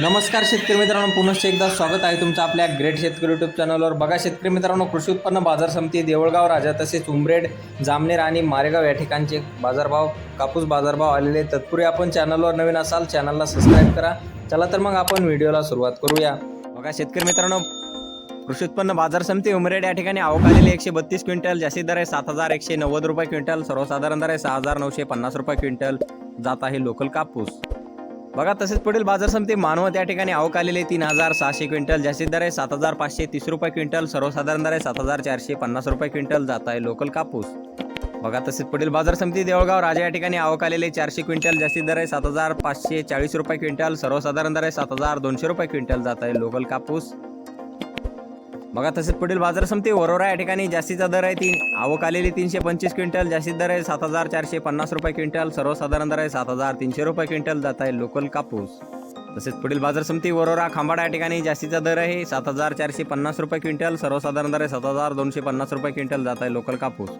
नमस्कार शेतकरी मित्रांनो पुनश्च एकदा स्वागत आहे तुमचं आपल्या ग्रेट शेतकरी युट्यूब चॅनलवर बघा शेतकरी मित्रांनो कृषी उत्पन्न बाजार समिती देवळगाव राजा तसेच उमरेड जामनेर आणि मारेगाव या ठिकाणचे बाजारभाव कापूस बाजारभाव आलेले तत्पूर्वी आपण चॅनलवर नवीन असाल चॅनलला सबस्क्राईब करा. चला तर मग आपण व्हिडिओला सुरुवात करूया. बघा शेतकरी मित्रांनो कृषी उत्पन्न बाजार समिती उमरेड या ठिकाणी आवक आलेली एकशे बत्तीस क्विंटल जास्तीत दर आहे सात हजार एकशे नव्वद रुपये क्विंटल सर्वसाधारण दर आहे सहा हजार नऊशे पन्नास रुपये क्विंटल. जात आहे लोकल कापूस. बघा तसेच पुढील बाजार समिती मानव त्या ठिकाणी आवक आलेले तीन हजार सहाशे क्विंटल जास्तीत दर आहे सात हजार पाचशे तीस रुपये क्विंटल सर्वसाधारण दर आहे सात हजार चारशे पन्नास रुपये क्विंटल जात आहे लोकल कापूस. बघा तसेच पुढील बाजार समिती देवळगाव राजा या ठिकाणी आवक आलेले चारशे क्विंटल जास्तीत दर आहे सात हजार पाचशे चाळीस रुपये क्विंटल सर्वसाधारण दर आहे सात हजार दोनशे रुपये क्विंटल जात आहे लोकल कापूस. बघा तसेच पुढील बाजार समिती वरोरा या ठिकाणी जास्तीचा दर आहे तीन. आवक आलेली तीनशे पंचवीस क्विंटल जास्तीत दर आहे सात हजार चारशे पन्नास रुपये क्विंटल सर्वसाधारण दर आहे सात हजार तीनशे रुपये क्विंटल जात आहे लोकल कापूस. तसेच पुढील बाजार समिती वरोरा खांबाडा या ठिकाणी जास्तीचा दर आहे सात हजार चारशे पन्नास रुपये क्विंटल सर्वसाधारण दर आहे सात हजार दोनशे पन्नास रुपये क्विंटल जात आहे लोकल कापूस.